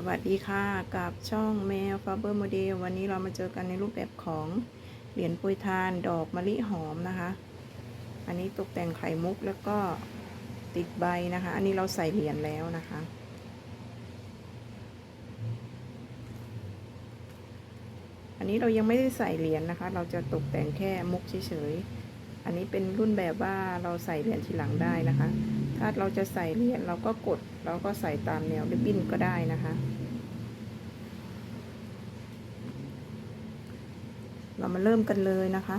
สวัสดีค่ะกับช่องแมวฟาเบอร์โมเดลวันนี้เรามาเจอกันในรูปแบบของเหรียญปุยทานดอกมะลิหอมนะคะ อันนี้ตกแต่งไข่มุกแล้วก็ติดใบนะคะ อันนี้เราใส่เหรียญแล้วนะคะ อันนี้เรายังไม่ได้ใส่เหรียญนะคะ เราจะตกแต่งแค่มุกเฉยๆอันนี้เป็นรุ่นแบบว่าเราใส่เหรียญทีหลังได้นะคะ ถ้าเราจะใส่เหรียญเราก็กดเราก็ใส่ตามแนวริบบิ้นก็ได้นะคะ เรามาเริ่มกันเลยนะคะ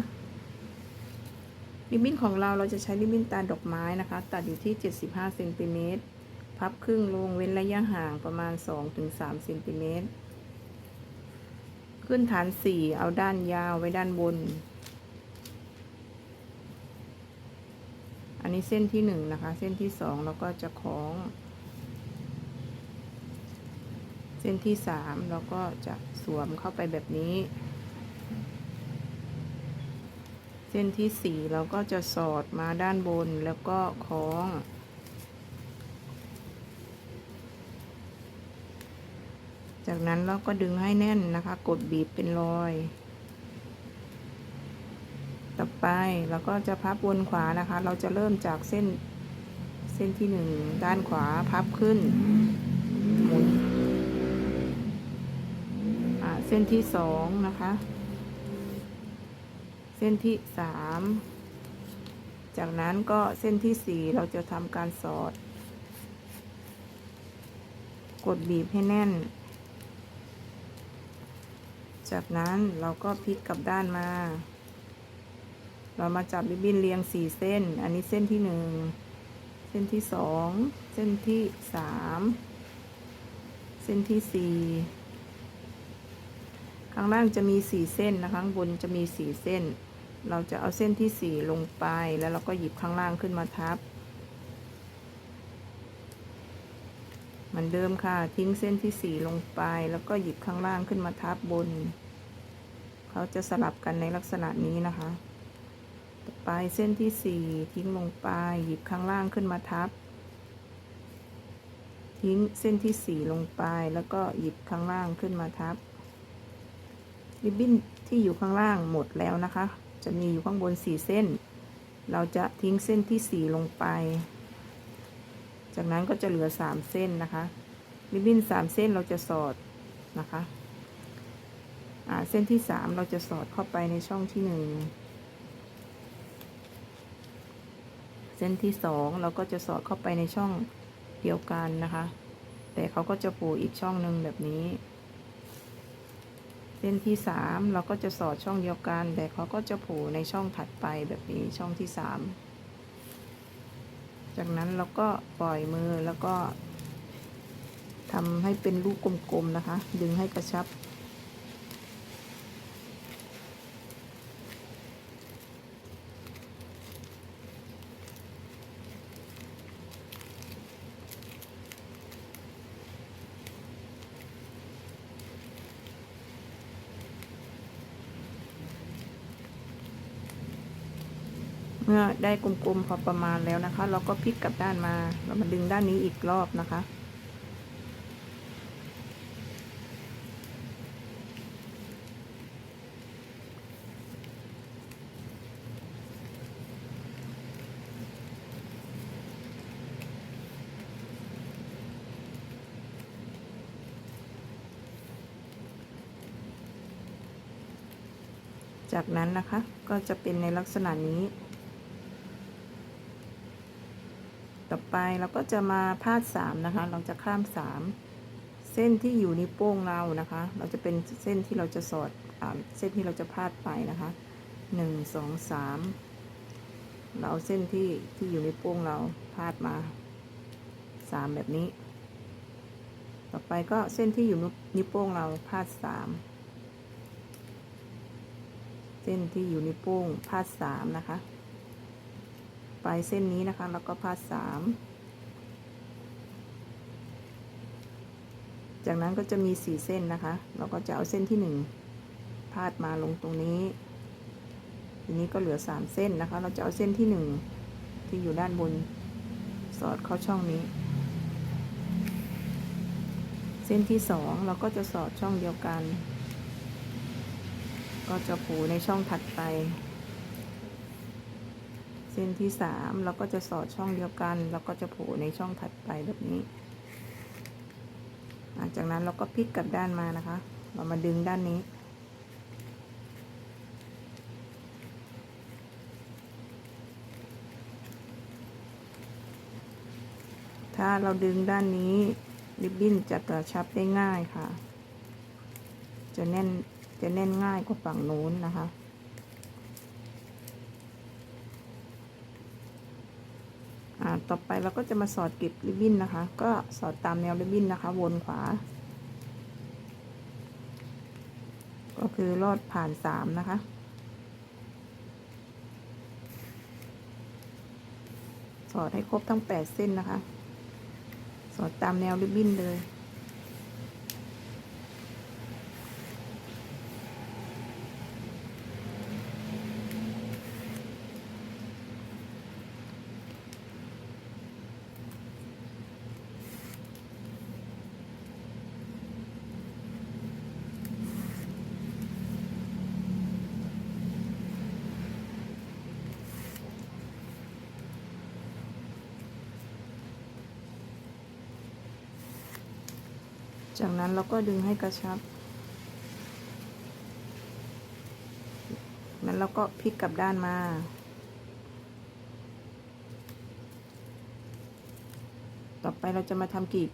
ริบบิ้นของเราเราจะใช้ริบบิ้นตาดอกไม้นะคะ ตัดอยู่ที่ 75เซนติเมตรพับครึ่งลงเว้นระยะห่างประมาณ 2-3เซนติเมตรขึ้นฐาน 4 เอาด้านยาวไว้ด้านบน นนี้เส้นที่หนึ่งนะคะ เส้นที่สองเราก็จะคล้อง เส้นที่สามเราก็จะสวมเข้าไปแบบนี้ เส้นที่สี่เราก็จะสอดมาด้านบนแล้วก็คล้อง จากนั้นเราก็ดึงให้แน่นนะคะ กดบีบเป็นรอย ต่อไปเราก็จะพับวนขวานะคะ เราจะเริ่มจากเส้นเส้นที่หนึ่งด้านขวาพับขึ้นหมุนเส้นที่สองนะคะ เส้นที่สามจากนั้นก็เส้นที่สี่เราจะทำการสอด กดบีบให้แน่น จากนั้นเราก็พลิกกลับด้านมา เรามาจับริบบิ้นเรียงสี่เส้น อันนี้เส้นที่หนึ่งเส้นที่สองเส้นที่สามเส้นที่สี่ข้างล่างจะมีสี่เส้นนะคะข้างบนจะมีสี่เส้น เราจะเอาเส้นที่สี่ลงไปแล้วเราก็หยิบข้างล่างขึ้นมาทับเหมือนเดิมค่ะ ทิ้งเส้นที่สี่ลงไป แล้วก็หยิบข้างล่างขึ้นมาทับบน เขาจะสลับกันในลักษณะนี้นะคะ ไปเส้นที่สี่ทิ้งลงไปหยิบข้างล่างขึ้นมาทับ ทิ้งเส้นที่สี่ลงไปแล้วก็หยิบข้างล่างขึ้นมาทับ ริบบิ้นที่อยู่ข้างล่างหมดแล้วนะคะ จะมีอยู่ข้างบนสี่เส้น เราจะทิ้งเส้นที่สี่ลงไป จากนั้นก็จะเหลือสามเส้นนะคะ ริบบิ้นสามเส้นเราจะสอดนะคะเส้นที่สามเราจะสอดเข้าไปในช่องที่หนึ่ง เส้นที่สองเราก็จะสอดเข้าไปในช่องเดียวกันนะคะ แต่เขาก็จะปูอีกช่องหนึ่งแบบนี้ เส้นที่สามเราก็จะสอดช่องเดียวกัน แต่เขาก็จะผูในช่องถัดไปแบบนี้ช่องที่สามจากนั้นเราก็ปล่อยมือแล้วก็ทำให้เป็นลูกกลมๆนะคะ ดึงให้กระชับ มื่อได้กลมๆพอประมาณแล้วนะคะ เราก็พลิกกลับด้านมาเรามาดึงด้านนี้อีกรอบนะคะ จากนั้นนะคะก็จะเป็นในลักษณะนี้ ต่อไปเราก็จะมาพาดสามนะคะ เราจะข้ามสามเส้นที่อยู่นิ้วโป้งเรานะคะ เราจะเป็นเส้นที่เราจะสอดอเส้นที่เราจะพาดไปนะคะหนึ่งสองสามเราเอาเส้นที่ที่อยู่ในโป้งเราพาดมาสามแบบนี้ ต่อไปก็เส้นที่อยู่นิ้วโป้งเราพาดสามเส้นที่อยู่ในวโป้งพาดสามนะคะ ลายเส้นนี้นะคะ แล้วก็พาดสามจากนั้นก็จะมีสี่เส้นนะคะ เราก็จะเอาเส้นที่หนึ่งพาดมาลงตรงนี้ ทีนี้ก็เหลือสามเส้นนะคะ เราจะเอาเส้นที่หนึ่งที่อยู่ด้านบนสอดเข้าช่องนี้ เส้นที่สองเราก็จะสอดช่องเดียวกัน ก็จะผูในช่องถัดไป ส้นที่สามเราก็จะสอดช่องเดียวกัน แล้วก็จะผูในช่องถัดไปแบบนี้ หลังจากนั้นเราก็พลิกกลับด้านมานะคะ เรามาดึงด้านนี้ ถ้าเราดึงด้านนี้ริบบิ้นจะกระชับได้ง่ายค่ะ จะแน่นจะแน่นง่ายกว่าฝั่งนู้นนะคะ อ่า ต่อไปเราก็จะมาสอดเก็บริบบิ้นนะคะ ก็สอดตามแนวริบบิ้นนะคะ วนขวา ก็คือลอดผ่านสามนะคะสอดให้ครบทั้งแปดเส้นนะคะ สอดตามแนวริบบิ้นเลย จากนั้นเราก็ดึงให้กระชับ นั้นเราก็พลิกกลับด้านมา ต่อไปเราจะมาทำกลีบ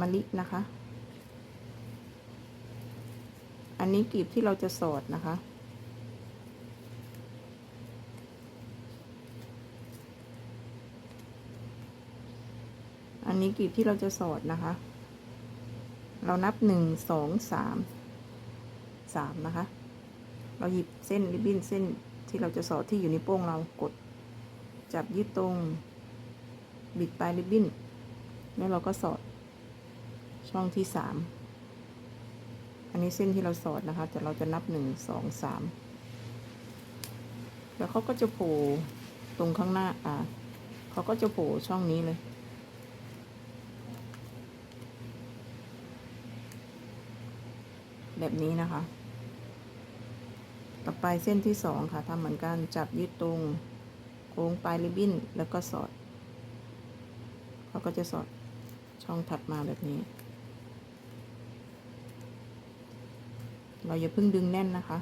มะลินะคะ อันนี้กลีบที่เราจะสอดนะคะอันนี้กลีบที่เราจะสอดนะคะ เรานับหนึ่งสองสามสามนะคะ เราหยิบเส้นริบบิ้นเส้นที่เราจะสอดที่อยู่ในโป้งเรากด จับยืดตรง บิดปลายริบบิ้น แล้วเราก็สอดช่องที่สามอันนี้เส้นที่เราสอดนะคะ แต่เราจะนับหนึ่งสองสามแล้วเขาก็จะโผล่ตรงข้างหน้าอ่าเขาก็จะโผล่ช่องนี้เลย แบบนี้นะคะ ต่อไปเส้นที่สองค่ะทำเหมือนกันจับยืดตรงโค้งปลายริบบิ้นแล้วก็สอดเขาก็จะสอดช่องถัดมาแบบนี้ เราอย่าเพิ่งดึงแน่นนะคะ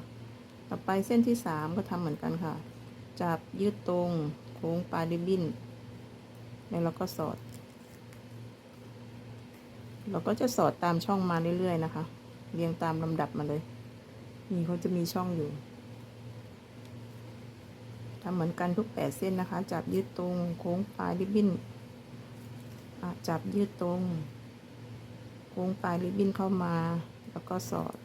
ต่อไปเส้นที่สามก็ทำเหมือนกันค่ะ จับยืดตรงโค้งปลายริบบิ้นแล้วเราก็สอด เราก็จะสอดตามช่องมาเรื่อยๆนะคะ เรียงตามลำดับมาเลย นี่เขาจะมีช่องอยู่ทำเหมือนกันทุกแปดเส้นนะคะ จับยืดตรงโค้งปลายริบบิ้นจับยืดตรง โค้งปลายริบบิ้นเข้ามา แล้วก็สอด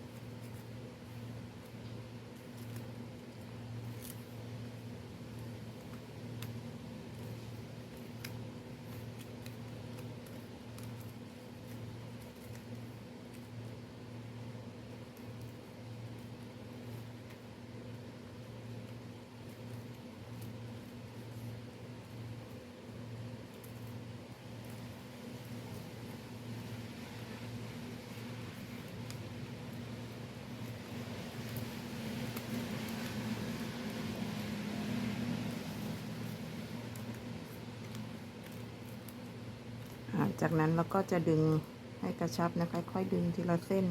จากนั้นเราก็จะดึงให้กระชับนะคะค่อยดึงทีละเส้น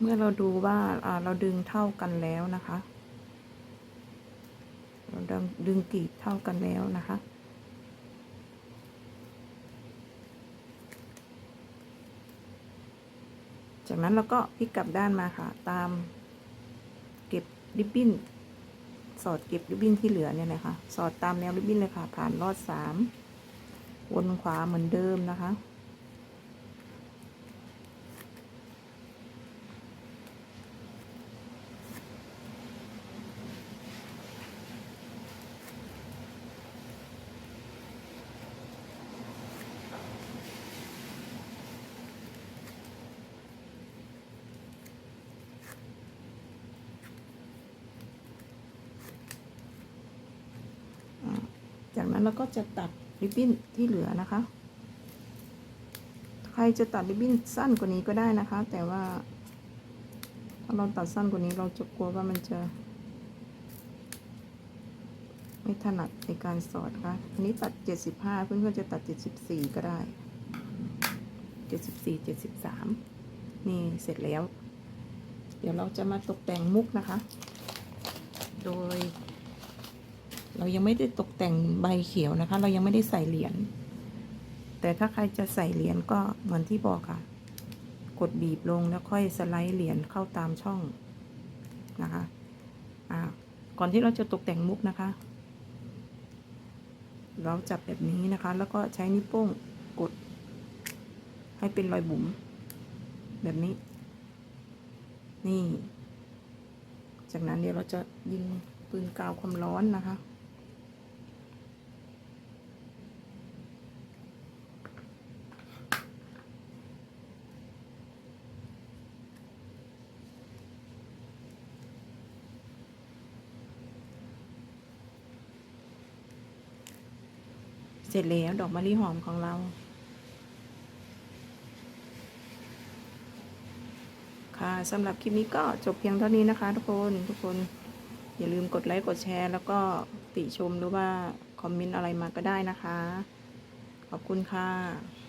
เมื่อเราดูว่าเราดึงเท่ากันแล้วนะคะ เราดึงดึงกรีบเท่ากันแล้วนะคะ จากนั้นเราก็พลิกกลับด้านมาค่ะ ตามเก็บริบบิ้น สอดเก็บริบบิ้นที่เหลือเนี่ยนะคะ สอดตามแนวริบบิ้นเลยค่ะ ผ่านรอดสามวนขวาเหมือนเดิมนะคะ จากนั้นเราก็จะตัดริบบิ้นที่เหลือนะคะ ใครจะตัดริบบิ้นสั้นกว่านี้ก็ได้นะคะ แต่ว่าถ้าเราตัดสั้นกว่านี้เราจะกลัวว่ามันจะ ไม่ถนัดในการสอดค่ะ อันนี้ตัด 75 เพื่อนๆจะตัด 74 ก็ได้ 74 73 นี่เสร็จแล้ว เดี๋ยวเราจะมาตกแต่งมุกนะคะ โดย เรายังไม่ได้ตกแต่งใบเขียวนะคะ เรายังไม่ได้ใส่เหรียญแต่ถ้าใครจะใส่เหรียญก็เหมือนที่บอกค่ะ กดบีบลงแล้วค่อยสไลด์เหรียญเข้าตามช่องนะคะอ่าก่อนที่เราจะตกแต่งมุกนะคะ เราจับแบบนี้นะคะ แล้วก็ใช้นิ้วโป้งกด ให้เป็นรอยบุ๋มแบบนี้ นี่ จากนั้นเดี๋ยวเราจะยิงปืนกาวความร้อนนะคะ เสร็จแล้วดอกมะลิหอมของเรา ค่ะสำหรับคลิปนี้ก็จบเพียงเท่านี้นะคะ ทุกคนทุกคนอย่าลืมกดไลค์กดแชร์ แล้วก็ติชมหรือว่าคอมเมนต์อะไรมาก็ได้นะคะ ขอบคุณค่ะ